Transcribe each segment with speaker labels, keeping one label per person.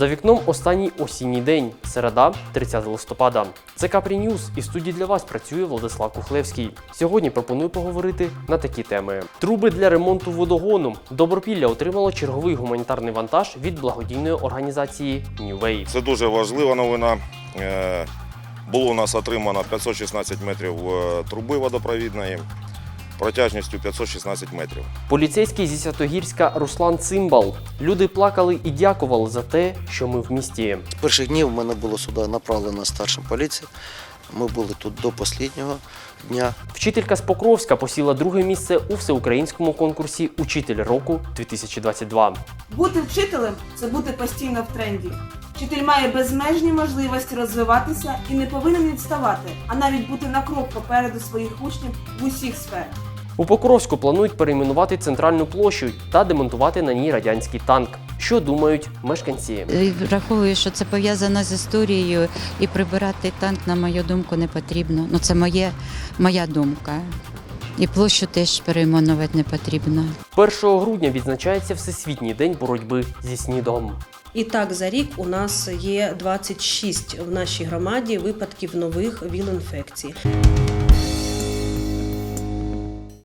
Speaker 1: За вікном останній осінній день, середа, 30 листопада. Це Капрі Ньюз і студії для вас працює Владислав Кухлевський. Сьогодні пропоную поговорити на такі теми: труби для ремонту водогону. Добропілля отримало черговий гуманітарний вантаж від благодійної організації New Wave.
Speaker 2: Це дуже важлива новина. Е, Було у нас отримано 516 метрів е, труби водопровідної протяжністю 516 метрів.
Speaker 1: Поліцейський зі Святогірська Руслан Цимбал. Люди плакали і дякували за те, що ми в місті.
Speaker 3: З перших днів в мене було сюди направлено старшим поліції. Ми були тут до останнього дня.
Speaker 1: Вчителька з Покровська посіла друге місце у всеукраїнському конкурсі Учитель року 2022.
Speaker 4: Бути вчителем це бути постійно в тренді. Вчитель має безмежні можливості розвиватися і не повинен відставати, а навіть бути на крок попереду своїх учнів в усіх сферах.
Speaker 1: У Покровську планують перейменувати центральну площу та демонтувати на ній радянський танк. Що думають мешканці?
Speaker 5: Враховую, що це пов'язано з історією, і прибирати танк, на мою думку, не потрібно. Ну, це моє, моя думка. І площу теж перейменувати не потрібно.
Speaker 1: 1 грудня відзначається Всесвітній день боротьби зі СНІДом.
Speaker 6: І так, за рік у нас є 26 в нашій громаді випадків нових ВІЛ-інфекцій.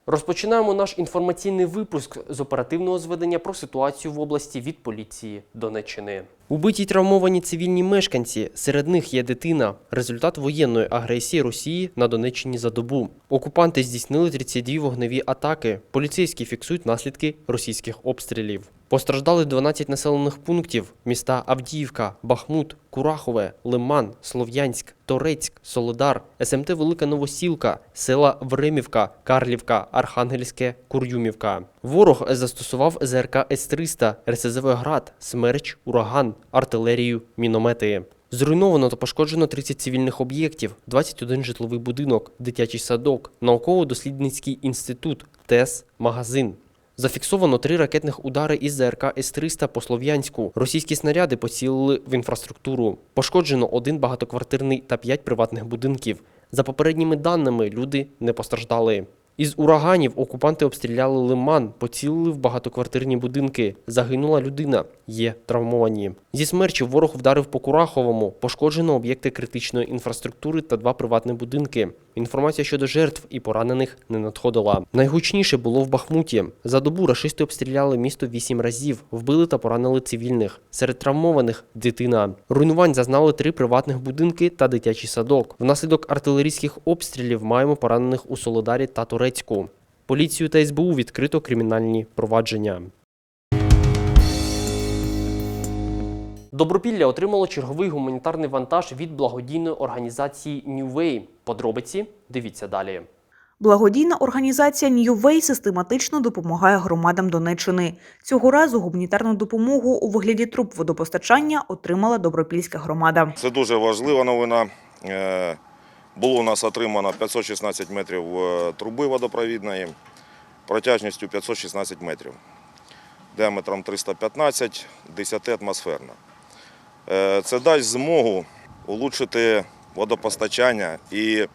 Speaker 1: Розпочинаємо наш інформаційний випуск з оперативного зведення про ситуацію в області від поліції Донеччини. Убиті травмовані цивільні мешканці. Серед них є дитина. Результат воєнної агресії Росії на Донеччині за добу. Окупанти здійснили 32 вогневі атаки. Поліцейські фіксують наслідки російських обстрілів. Постраждали 12 населених пунктів: міста Авдіївка, Бахмут, Курахове, Лиман, Слов'янськ, Торецьк, Солидар, СМТ Велика Новосілка, села Времівка, Карлівка, Архангельське, Кур'юмівка. Ворог застосував ЗРК С-300, РСЗВ «Град», Смерч, Ураган, артилерію, міномети. Зруйновано та пошкоджено 30 цивільних об'єктів, 21 житловий будинок, дитячий садок, науково-дослідницький інститут, ТЕС, магазин. Зафіксовано три ракетних удари із ЗРК С-300 по Слов'янську. Російські снаряди поцілили в інфраструктуру. Пошкоджено один багатоквартирний та п'ять приватних будинків. За попередніми даними, люди не постраждали. Із ураганів окупанти обстріляли лиман, поцілили в багатоквартирні будинки. Загинула людина, є травмовані. Зі смерчів ворог вдарив по Кураховому, пошкоджено об'єкти критичної інфраструктури та два приватні будинки. Інформація щодо жертв і поранених не надходила. Найгучніше було в Бахмуті. За добу рашисти обстріляли місто вісім разів, вбили та поранили цивільних. Серед травмованих дитина. Руйнувань зазнали три приватних будинки та дитячий садок. Внаслідок артилерійських обстрілів маємо поранених у Солодарі та Турецьку. Поліцію та СБУ відкрито кримінальні провадження. Добропілля отримало черговий гуманітарний вантаж від благодійної організації New Way. Подробиці дивіться далі.
Speaker 4: Благодійна організація New Way систематично допомагає громадам Донеччини. Цього разу гуманітарну допомогу у вигляді труб водопостачання отримала Добропільська громада.
Speaker 2: Це дуже важлива новина. Було у нас отримано 516 метрів е, труби водопровідної протяжністю 516 метрів, діаметром 315, 10 атмосферна. Це дасть змогу улучшити водопостачання і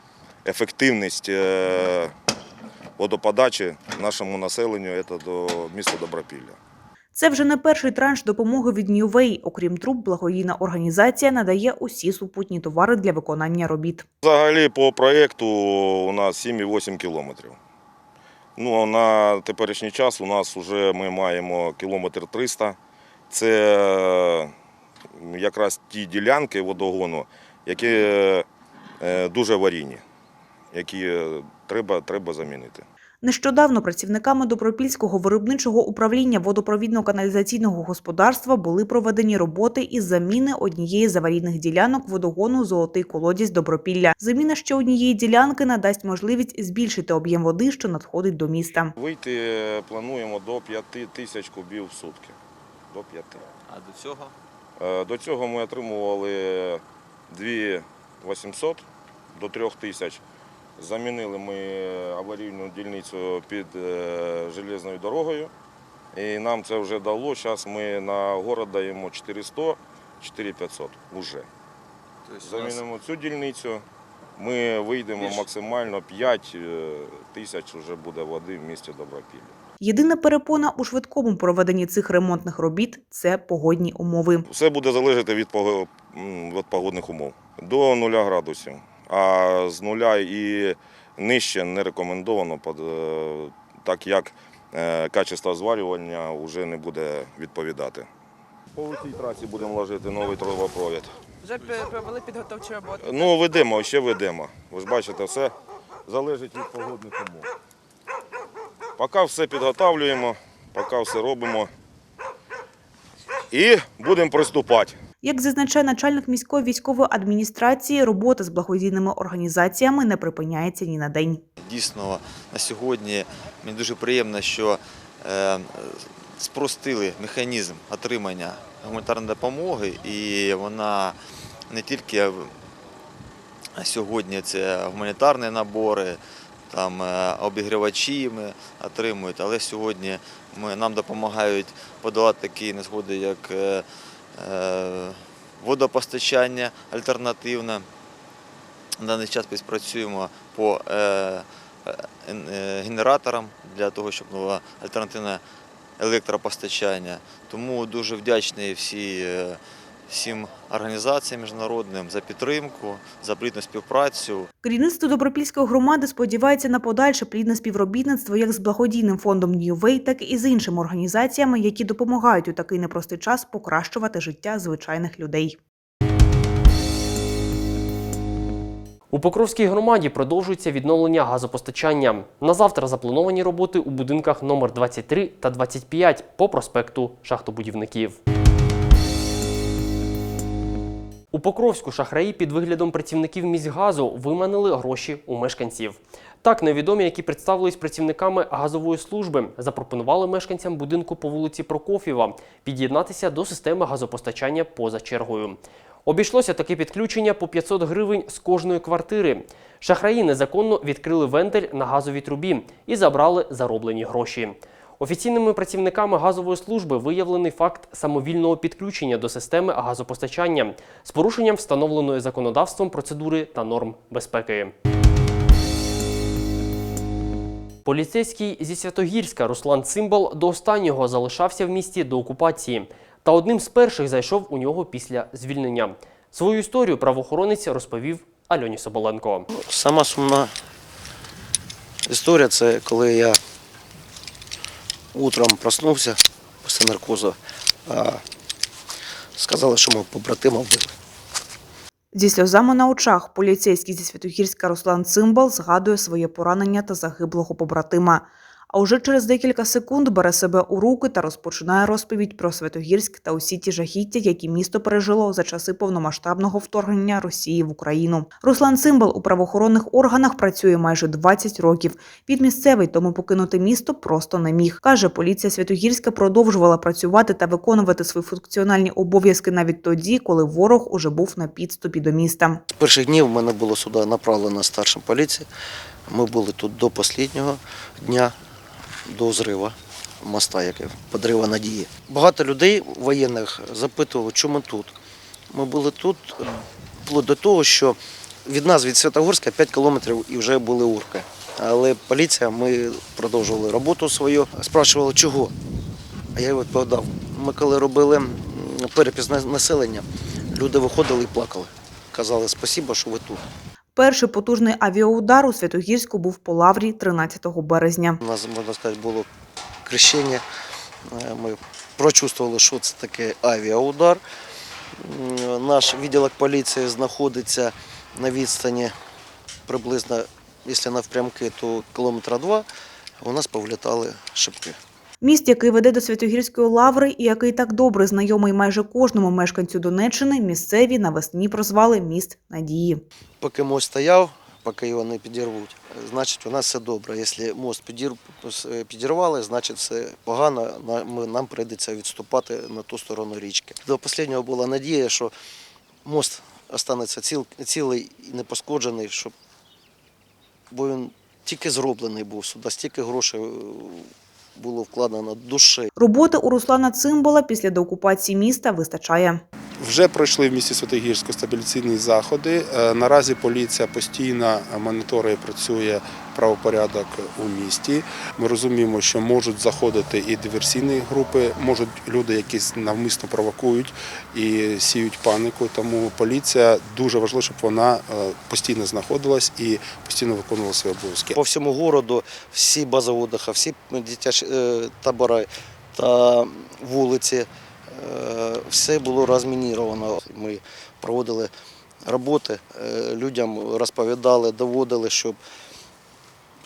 Speaker 2: ефективність е, водоподачі нашому населенню це до міста Добропілля.
Speaker 4: Це вже не перший транш допомоги від Way. Окрім труб, благодійна організація надає усі супутні товари для виконання робіт.
Speaker 2: Взагалі по проєкту у нас 7,8 кілометрів. Ну, на теперішній час у нас вже ми маємо кілометр 300. Це е, якраз ті ділянки водогону, які е, дуже аварійні, які е, треба, треба замінити.
Speaker 4: Нещодавно працівниками Добропільського виробничого управління водопровідно-каналізаційного господарства були проведені роботи із заміни однієї з аварійних ділянок водогону Золотий колодязь Добропілля. Заміна ще однієї ділянки надасть можливість збільшити об'єм води, що надходить до міста.
Speaker 2: Вийти е, плануємо до 5 тисяч кубів в сутки. До 5.
Speaker 7: А до цього?
Speaker 2: Е, До цього ми отримували 2800 до 3 тисяч. Замінили ми аварійну дільницю під е, железною дорогою. І нам це вже дало. Зараз ми на город даємо 400, 4500 вже. Замінимо цю дільницю. Ми вийдемо максимально 5 тисяч вже буде води в місті Добропілля.
Speaker 4: Єдина перепона у швидкому проведенні цих ремонтних робіт це погодні умови.
Speaker 2: Все буде залежати від, погодних умов. До 0 градусів. А з нуля і нижче не рекомендовано, е, так як е, качество зварювання вже не буде відповідати. По цій трасі будемо ложити новий трубопровід.
Speaker 8: Вже провели підготовчі роботи.
Speaker 2: Ну, ведемо, ще ведемо. Ви ж бачите, все залежить від погодних умов. Поки все підготовлюємо, поки все робимо. І будемо приступати.
Speaker 4: Як зазначає начальник міської військової адміністрації, робота з благодійними організаціями не припиняється ні на день.
Speaker 7: Дійсно, на сьогодні мені дуже приємно, що е, спростили механізм отримання гуманітарної допомоги, і вона не тільки сьогодні це гуманітарні набори, там е, обігрівачі ми отримують, але сьогодні ми, нам допомагають подолати такі незгоди, як е, водопостачання альтернативне. На даний час співпрацюємо по е, е, е, генераторам для того, щоб було альтернативне електропостачання. Тому дуже вдячний всі, е, всім організаціям міжнародним за підтримку, за плідну співпрацю.
Speaker 4: Керівництво Добропільської громади сподівається на подальше плідне співробітництво як з благодійним фондом New Way, так і з іншими організаціями, які допомагають у такий непростий час покращувати життя звичайних людей.
Speaker 1: У Покровській громаді продовжується відновлення газопостачання. На завтра заплановані роботи у будинках номер 23 та 25 по проспекту Шахтобудівників. У Покровську шахраї під виглядом працівників міськгазу виманили гроші у мешканців. Так, невідомі, які представились працівниками газової служби, запропонували мешканцям будинку по вулиці Прокоф'єва під'єднатися до системи газопостачання поза чергою. Обійшлося таке підключення по 500 гривень з кожної квартири. Шахраї незаконно відкрили вентиль на газовій трубі і забрали зароблені гроші. Офіційними працівниками газової служби виявлений факт самовільного підключення до системи газопостачання з порушенням встановленої законодавством процедури та норм безпеки. Поліцейський зі Святогірська Руслан Цимбал до останнього залишався в місті до окупації, та одним з перших зайшов у нього після звільнення. Свою історію правоохоронець розповів Альоні Соболенко.
Speaker 3: Сама сумна історія це коли я утром проснувся після наркозу, сказали, що мого побратима вбили.
Speaker 4: Зі сльозами на очах поліцейський зі Святогірська Руслан Цимбал згадує своє поранення та загиблого побратима. А уже через декілька секунд бере себе у руки та розпочинає розповідь про Святогірськ та усі ті жахіття, які місто пережило за часи повномасштабного вторгнення Росії в Україну. Руслан Цимбал у правоохоронних органах працює майже 20 років. Він місцевий, тому покинути місто просто не міг. Каже, поліція Святогірська продовжувала працювати та виконувати свої функціональні обов'язки навіть тоді, коли ворог уже був на підступі до міста.
Speaker 3: З перших днів в мене було сюди направлено старшим поліції. Ми були тут до останнього дня, до зриву моста, який подрива надії. Багато людей воєнних запитували, чому тут. Ми були тут вплоть до того, що від нас, від Святогорська, 5 кілометрів і вже були урки. Але поліція, ми продовжували роботу свою. Спрашували, чого. А я відповідав. Ми коли робили перепис населення, люди виходили і плакали. Казали спасибо, що ви тут.
Speaker 4: Перший потужний авіаудар у Святогірську був по лаврі 13 березня.
Speaker 3: У нас, можна сказати, було крещення. Е, Ми прочувствували, що це таке авіаудар. Наш відділок поліції знаходиться на відстані приблизно, якщо навпрямки, то кілометра два. У нас повлітали шибки.
Speaker 4: Міст, який веде до Святогірської лаври і який так добре знайомий майже кожному мешканцю Донеччини, місцеві навесні прозвали міст надії.
Speaker 3: Поки мост стояв, поки його не підірвуть, значить у нас все добре. Якщо мост підірвали, значить все погано. Нам прийдеться відступати на ту сторону річки. До останнього була надія, що мост останеться ціл... цілий і не пошкоджений, щоб... бо він тільки зроблений був сюди, стільки грошей е, було вкладено душі.
Speaker 4: Роботи у Руслана Цимбала після деокупації міста вистачає.
Speaker 9: Вже пройшли в місті Святогірську стабіляційні заходи. Е, Наразі поліція постійно моніторує, працює правопорядок у місті. Ми розуміємо, що можуть заходити і диверсійні групи, можуть люди, які навмисно провокують і сіють панику. Тому поліція дуже важливо, щоб вона е, постійно знаходилась і постійно виконувала свої обов'язки.
Speaker 3: По всьому городу всі бази отдыха, всі дитячі е, табори та вулиці, е, все було розмініровано. Ми проводили роботи, людям розповідали, доводили, щоб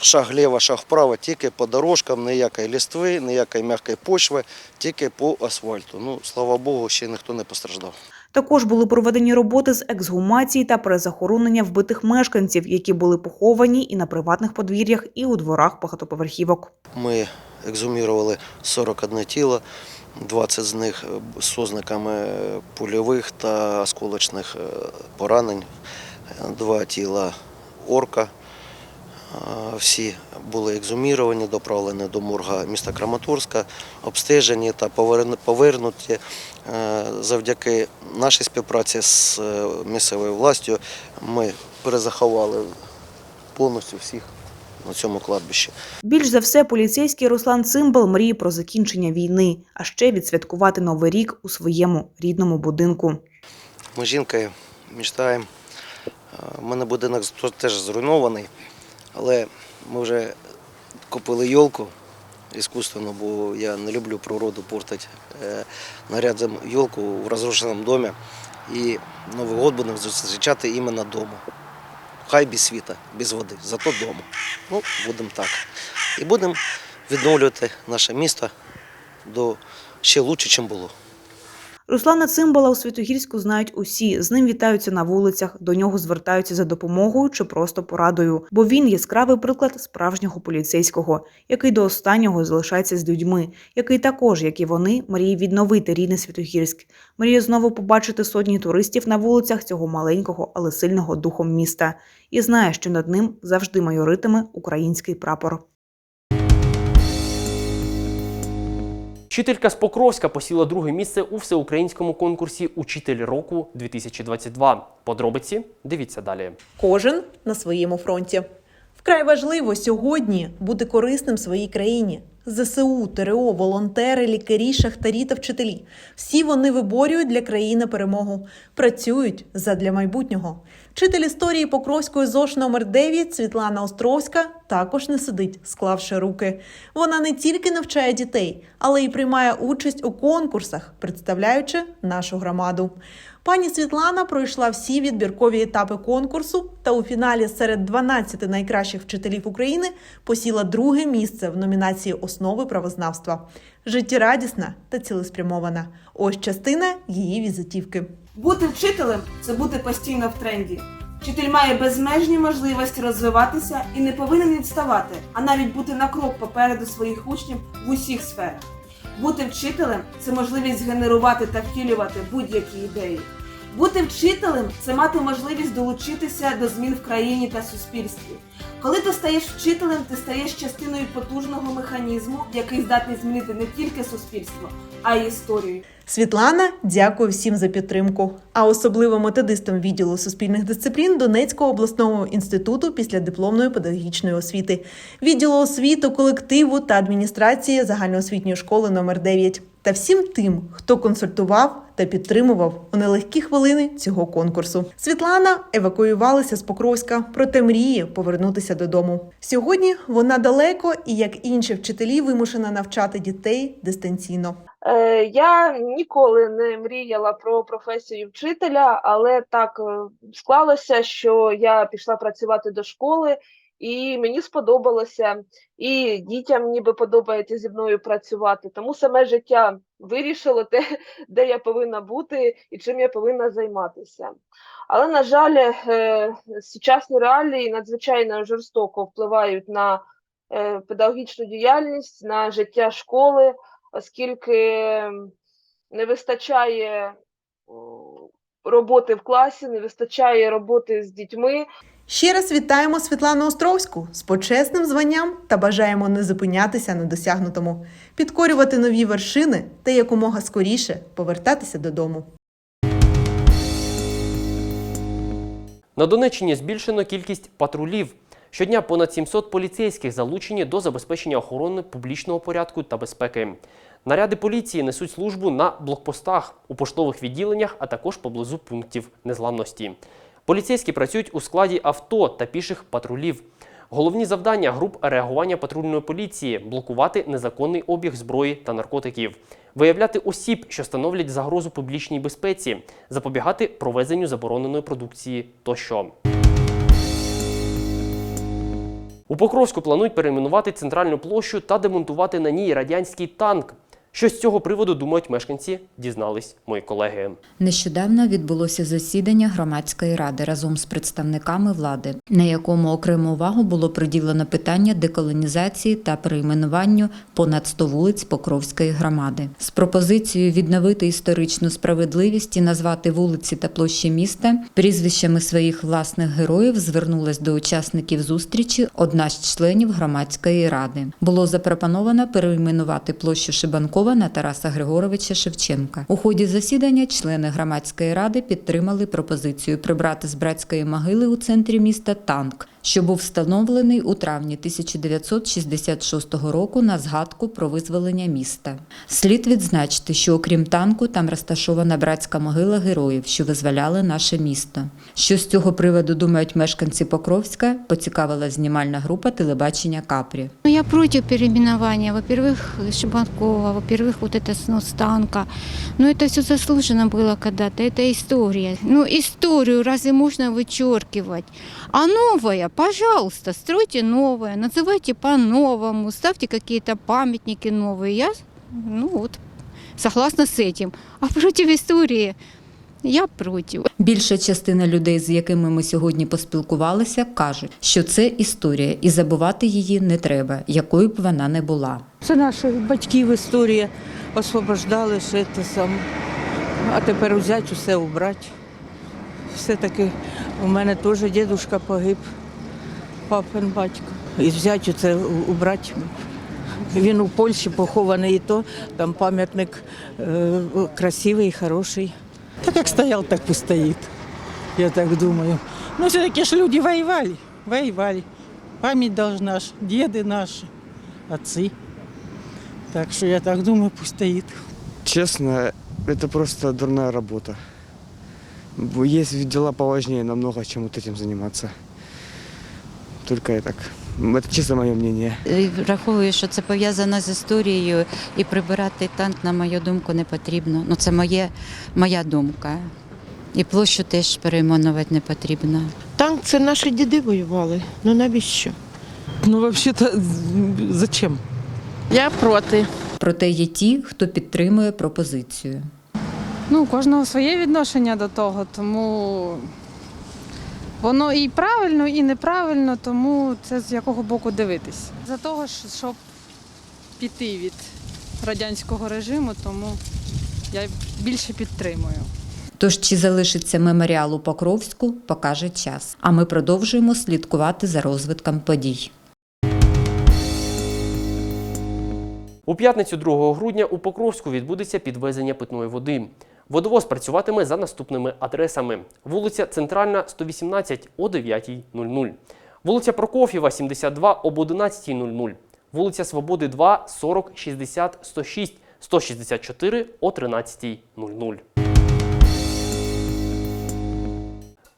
Speaker 3: шаг вліво, шаг вправо, тільки по дорожкам, ніякої лістви, ніякої м'якої почви, тільки по асфальту. Ну, слава Богу, ще ніхто не постраждав.
Speaker 4: Також були проведені роботи з ексгумації та перезахоронення вбитих мешканців, які бубули поховані і на приватних подвір'ях, і у дворах багатоповерхівок.
Speaker 3: Ми ексгумували 41 тіло, 20 з них з ознаками польових та осколочних е, поранень, два тіла орка. Всі були ексгуміровані, доправлені до морга міста Краматорська, обстежені та поверну- повернуті Е, завдяки нашій співпраці з е, місцевою властю. Ми перезаховали повністю всіх на цьому кладбищі.
Speaker 4: Більш за все, поліцейський Руслан Цимбал мріє про закінчення війни, а ще відсвяткувати новий рік у своєму рідному будинку.
Speaker 3: Ми жінкою мечтаємо. У мене будинок теж зруйнований, але ми вже купили йолку іскусственно, бо я не люблю природу портити. Е, Нарядимо йолку в розрушеному домі і Новий год будемо зустрічати іменно вдома. Хай без світа, без води, зато вдома. Ну, будемо так. І будемо відновлювати наше місто до ще краще, ніж було.
Speaker 4: Руслана Цимбала у Святогірську знають усі. З ним вітаються на вулицях, до нього звертаються за допомогою чи просто порадою. Бо він яскравий приклад справжнього поліцейського, який до останнього залишається з людьми, який також, як і вони, мріє відновити рідний Святогірськ, мріє знову побачити сотні туристів на вулицях цього маленького, але сильного духом міста, і знає, що над ним завжди майоритиме український прапор.
Speaker 1: Вчителька з Покровська посіла друге місце у всеукраїнському конкурсі Учитель року 2022. Подробиці дивіться далі.
Speaker 10: Кожен на своєму фронті. Вкрай важливо сьогодні бути корисним своїй країні. ЗСУ, ТРО, волонтери, лікарі, шахтарі та вчителі. Всі вони виборюють для країни перемогу, працюють задля майбутнього. Вчитель історії Покровської ЗОШ номер 9 Світлана Островська також не сидить, склавши руки. Вона не тільки навчає дітей, але й приймає участь у конкурсах, представляючи нашу громаду. Пані Світлана пройшла всі відбіркові етапи конкурсу та у фіналі серед 12 найкращих вчителів України посіла друге місце в номінації Основи правознавства. Життєрадісна та цілеспрямована. Ось частина її візитівки.
Speaker 11: Бути вчителем це бути постійно в тренді. Вчитель має безмежні можливості розвиватися і не повинен відставати, а навіть бути на крок попереду своїх учнів в усіх сферах. Бути вчителем це можливість генерувати та втілювати будь-які ідеї. Бути вчителем це мати можливість долучитися до змін в країні та суспільстві. Коли ти стаєш вчителем, ти стаєш частиною потужного механізму, який здатний змінити не тільки суспільство, а й історію.
Speaker 10: Світлана дякую всім за підтримку, а особливо методистам відділу суспільних дисциплін Донецького обласного інституту післядипломної педагогічної освіти, відділу освіту, колективу та адміністрації загальноосвітньої школи номер 9 та всім тим, хто консультував та підтримував у нелегкі хвилини цього конкурсу. Світлана евакуювалася з Покровська, проте мріє повернутися додому. Сьогодні вона далеко і, як інші вчителі, вимушена навчати дітей дистанційно.
Speaker 11: Е, Я ніколи не мріяла про професію вчителя, але так е, склалося, що я пішла працювати до школи, і мені сподобалося, і дітям ніби подобається зі мною працювати. Тому саме життя вирішило те, де я повинна бути і чим я повинна займатися. Але, на жаль, е, сучасні реалії надзвичайно жорстоко впливають на е, педагогічну діяльність, на життя школи оскільки не вистачає роботи в класі, не вистачає роботи з дітьми.
Speaker 10: Ще раз вітаємо Світлану Островську з почесним званням та бажаємо не зупинятися на досягнутому, підкорювати нові вершини та якомога скоріше повертатися додому.
Speaker 1: На Донеччині збільшено кількість патрулів. Щодня понад 700 поліцейських залучені до забезпечення охорони публічного порядку та безпеки. Наряди поліції несуть службу на блокпостах, у поштових відділеннях, а також поблизу пунктів незламності. Поліцейські працюють у складі авто та піших патрулів. Головні завдання груп реагування патрульної поліції блокувати незаконний обіг зброї та наркотиків, виявляти осіб, що становлять загрозу публічній безпеці, запобігати провезенню забороненої продукції тощо. У Покровську планують перейменувати центральну площу та демонтувати на ній радянський танк. Що з цього приводу думають мешканці, дізнались мої колеги.
Speaker 12: Нещодавно відбулося засідання громадської ради разом з представниками влади, на якому окрему увагу було приділено питання деколонізації та перейменуванню понад 100 вулиць Покровської громади з пропозицією відновити історичну справедливість і назвати вулиці та площі міста прізвищами своїх власних героїв звернулась до учасників зустрічі одна з членів громадської ради. Було запропоновано перейменувати площу Шибанкова на Тараса Григоровича Шевченка. У ході засідання члени громадської ради підтримали пропозицію прибрати з братської могили у центрі міста танк, що був встановлений у травні 1966 року на згадку про визволення міста. Слід відзначити, що окрім танку, там розташована братська могила героїв, що визволяли наше місто. Що з цього приводу думають мешканці Покровська, поцікавила знімальна група телебачення Капрі.
Speaker 5: Ну, я против переименования. Во-первых, Шибанкова, во-первых, вот это снос танка. Ну, это все заслужено было когда-то, это история. Ну, историю разве можно вычеркивать? А новое, пожалуйста, стройте новое, называйте по-новому, ставьте какие-то памятники новые. Я, ну вот, согласна с этим. А против истории я против.
Speaker 12: Більша частина людей, з якими ми сьогодні поспілкувалися, кажуть, що це історія, і забувати її не треба, якою б вона не була.
Speaker 8: Це наших батьків історія. Освобождали ще те саме. А тепер взяти усе убрати. Все-таки у мене теж дідусь погиб, папин батько. І взяти це убрати. Він у Польщі похований і то, там пам'ятник е, красивий, хороший.
Speaker 13: Так как стоял, так пусть стоит. Я так думаю. Но все-таки же люди воевали, воевали. Память должна ж, деды наши, отцы. Так что я так думаю, пусть стоит.
Speaker 14: Честно, это просто дурная работа. Есть дела поважнее намного, чем вот этим заниматься. Только я так. Это чисто мое мнение.
Speaker 5: Враховую, що це пов'язано з історією, і прибирати танк, на мою думку, не потрібно. Ну, це моє, моя думка. І площу теж перейменувати не потрібно.
Speaker 8: Танк це наші діди воювали. Ну навіщо?
Speaker 13: Ну, вообще-то, зачем?
Speaker 8: Я проти.
Speaker 12: Проте є ті, хто підтримує пропозицію.
Speaker 8: Ну, у кожного своє відношення до того, тому воно і правильно, і неправильно, тому це з якого боку дивитись. За того, щоб піти від радянського режиму, тому я більше підтримую.
Speaker 12: Тож чи залишиться меморіал у Покровську, покаже час. А ми продовжуємо слідкувати за розвитком подій.
Speaker 1: У п'ятницю 2 грудня у Покровську відбудеться підвезення питної води. Водовоз працюватиме за наступними адресами: вулиця Центральна, 118 о 9.00, вулиця Прокоф'єва, 72 об 11.00, вулиця Свободи 2, 40 60 106 164 о 13.00.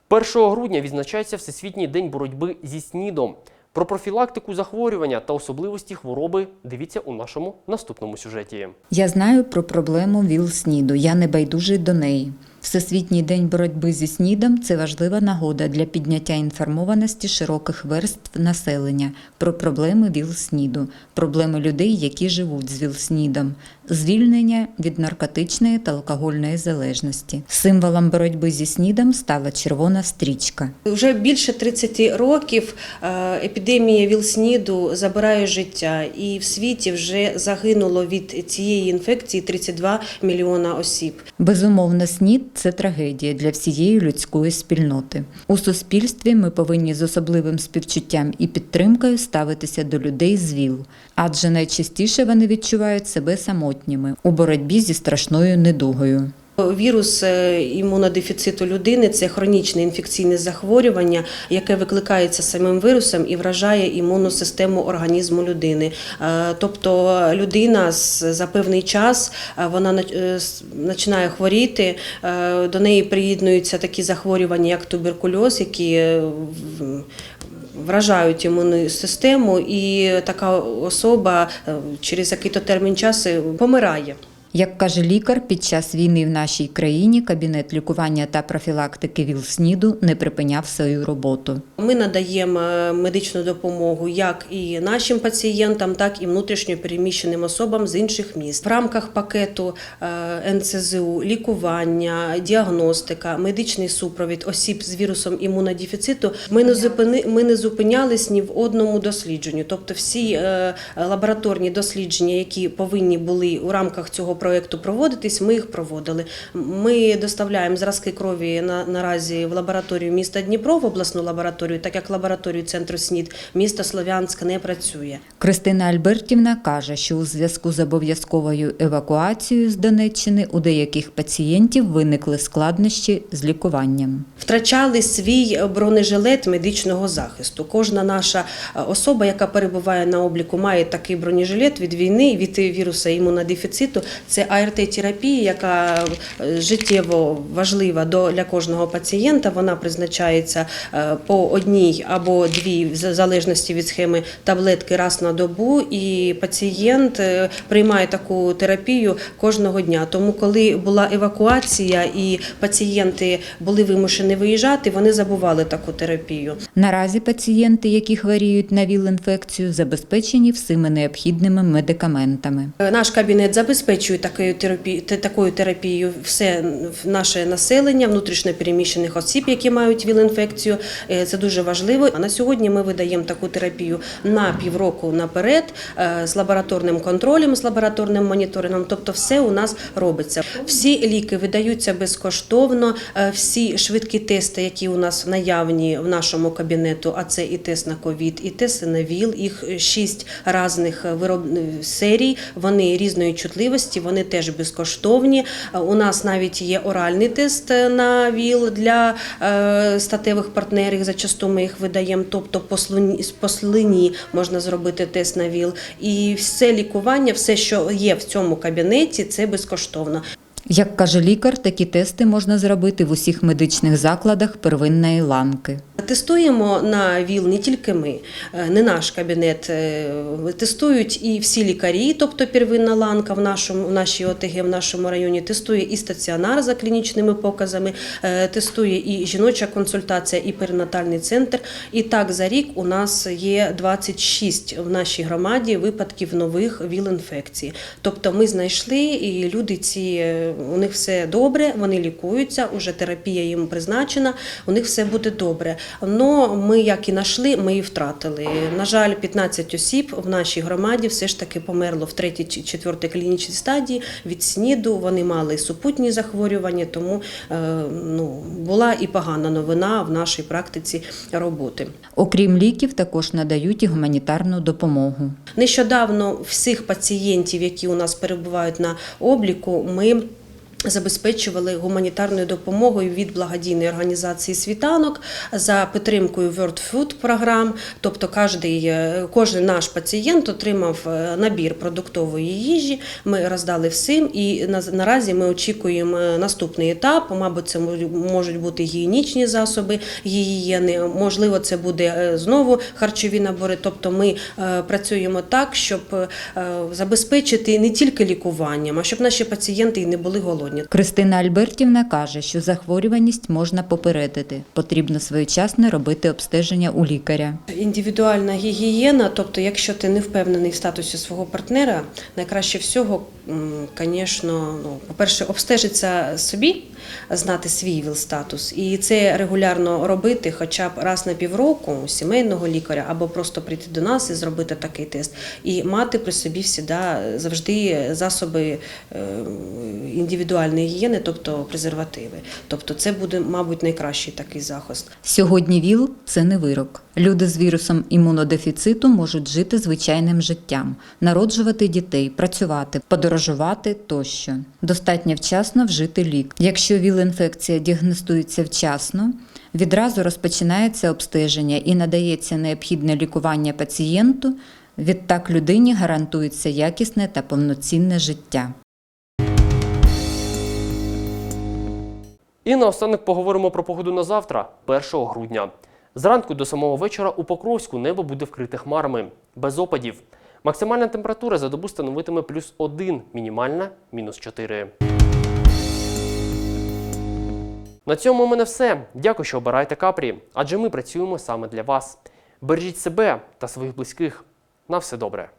Speaker 1: 1 грудня відзначається Всесвітній день боротьби зі СНІДом. Про профілактику захворювання та особливості хвороби дивіться у нашому наступному сюжеті.
Speaker 12: Я знаю про проблему ВІЛ-СНІДу, я не байдужий до неї. Всесвітній день боротьби зі СНІДом це важлива нагода для підняття інформованості широких верств населення про проблеми ВІЛ-СНІДу, проблеми людей, які живуть з ВІЛ-СНІДом, звільнення від наркотичної та алкогольної залежності. Символом боротьби зі СНІДом стала червона стрічка.
Speaker 6: Вже більше 30 років е, епідемія ВІЛ-СНІДу забирає життя, і в світі вже загинуло від цієї інфекції 32 мільйона осіб.
Speaker 12: Безумовно, СНІД це трагедія для всієї людської спільноти. У суспільстві ми повинні з особливим співчуттям і підтримкою ставитися до людей з ВІЛ, адже найчастіше вони відчувають себе самотніми у боротьбі зі страшною недугою.
Speaker 6: Вірус е, імунодефіциту людини це хронічне інфекційне захворювання, яке викликається самим вірусом і вражає імунну систему організму людини. Е, Тобто людина за певний час е, вона починає хворіти, до неї приєднуються такі захворювання, як туберкульоз, які вражають імунну систему, і така особа через який-то термін часу помирає.
Speaker 12: Як каже лікар, під час війни в нашій країні кабінет лікування та профілактики ВІЛ-СНІДу не припиняв свою роботу.
Speaker 6: Ми надаємо е, медичну допомогу як і нашим пацієнтам, так і внутрішньо переміщеним особам з інших міст. В рамках пакету е, НЦЗУ лікування, діагностика, медичний супровід осіб з вірусом імунодефіциту. Ми не зупини, ми не зупинялись ні в одному дослідженню. Тобто, всі е, лабораторні дослідження, які повинні були у рамках цього проекту проводитись, ми їх проводили. Ми доставляємо зразки крові на наразі в лабораторію міста Дніпро, в обласну лабораторію, так як лабораторію центру СНІД міста Слов'янська не працює.
Speaker 12: Кристина Альбертівна каже, що у зв'язку з обов'язковою евакуацією з Донеччини у деяких пацієнтів виникли складнощі з лікуванням.
Speaker 6: Втрачали свій бронежилет медичного захисту. Кожна наша е, особа, яка перебуває на обліку, має такий бронежилет від війни, від віруса імунодефіциту. Це АРТ-терапія, яка е, життєво важлива для кожного пацієнта. Вона призначається е, по одній або дві, в залежності від схеми таблетки раз на добу, і пацієнт е, приймає таку терапію кожного дня. Тому, коли була евакуація і пацієнти були вимушені виїжджати, вони забували таку терапію.
Speaker 12: Наразі пацієнти, які хворіють на ВІЛ-інфекцію, забезпечені всіми необхідними медикаментами.
Speaker 6: Наш кабінет забезпечує такою терапією, такою терапією все наше населення, внутрішньо переміщених осіб, які мають ВІЛ-інфекцію. Е, Це дуже важливо. А на сьогодні ми видаємо таку терапію на півроку наперед е, з лабораторним контролем, з лабораторним моніторингом. Тобто, все у нас робиться. Всі ліки видаються безкоштовно. е, Всі швидкі тести, які у нас наявні в нашому кабінету, а це і тест на ковід, і тест на ВІЛ. Їх шість різних вироб... серій. Вони різної чутливості, вони теж безкоштовні. Е, У нас навіть є оральний тест на ВІЛ для е, статевих партнерів. Зачасту ми їх видаємо, тобто послині по слині можна зробити тест на ВІЛ. І все лікування, все, що є в цьому кабінеті, це безкоштовно.
Speaker 12: Як каже лікар, такі тести можна зробити в усіх медичних закладах первинної ланки.
Speaker 6: Тестуємо на ВІЛ не тільки ми, е, не наш кабінет. е, Тестують і всі лікарі, тобто первинна ланка в нашому в нашій ОТГ, в нашому районі. Тестує і стаціонар за клінічними показами, е, тестує і жіноча консультація, і перинатальний центр. І так за рік у нас є 26 в нашій громаді випадків нових ВІЛ-інфекцій. Тобто ми знайшли, і люди ці у них все добре, вони лікуються, уже терапія їм призначена, у них все буде добре. Но ми, як і знайшли, ми і втратили. На жаль, 15 осіб в нашій громаді все ж таки померло в третій чи четвертій клінічній стадії від СНІДу. Вони мали супутні захворювання, тому е, ну, була і погана новина в нашій практиці роботи.
Speaker 12: Окрім ліків, також надають і гуманітарну допомогу.
Speaker 6: Нещодавно всіх пацієнтів, які у нас перебувають на обліку, ми Забезпечували гуманітарною допомогою від благодійної організації світанок за підтримкою World Food програм. Тобто, кожний, кожен наш пацієнт отримав е, набір продуктової їжі. Ми роздали всім, і на- наразі ми очікуємо наступний етап. Мабуть, це можуть бути гігієнічні засоби гігієни. Можливо, це буде е, знову харчові набори. Тобто, ми е, працюємо так, щоб е, забезпечити не тільки лікуванням, а щоб наші пацієнти і не були голодні.
Speaker 12: Кристина Альбертівна каже, що захворюваність можна попередити. Потрібно своєчасно робити обстеження у лікаря.
Speaker 6: Індивідуальна гігієна, тобто, якщо ти не впевнений в статусі свого партнера, найкраще всього, звісно, ну, по-перше, обстежитися собі, знати свій ВІЛ-статус, і це регулярно робити, хоча б раз на півроку у сімейного лікаря, або просто прийти до нас і зробити такий тест, і мати при собі всіда завжди засоби е, індивідуальної гігієни, тобто презервативи. Тобто, це буде, мабуть, найкращий такий захист.
Speaker 12: Сьогодні ВІЛ – це не вирок. Люди з вірусом імунодефіциту можуть жити звичайним життям, народжувати дітей, працювати, подорожувати проживати тощо. Достатньо вчасно вжити лік. Якщо ВІЛ-інфекція діагностується вчасно, відразу розпочинається обстеження і надається необхідне лікування пацієнту. Відтак людині гарантується якісне та повноцінне життя.
Speaker 1: І наостанок поговоримо про погоду на завтра, 1 грудня. Зранку до самого вечора у Покровську небо буде вкрите хмарами, без опадів. Максимальна температура за добу становитиме плюс 1, мінімальна мінус 4. На цьому у мене все. Дякую, що обираєте капрі, адже ми працюємо саме для вас. Бережіть себе та своїх близьких. На все добре.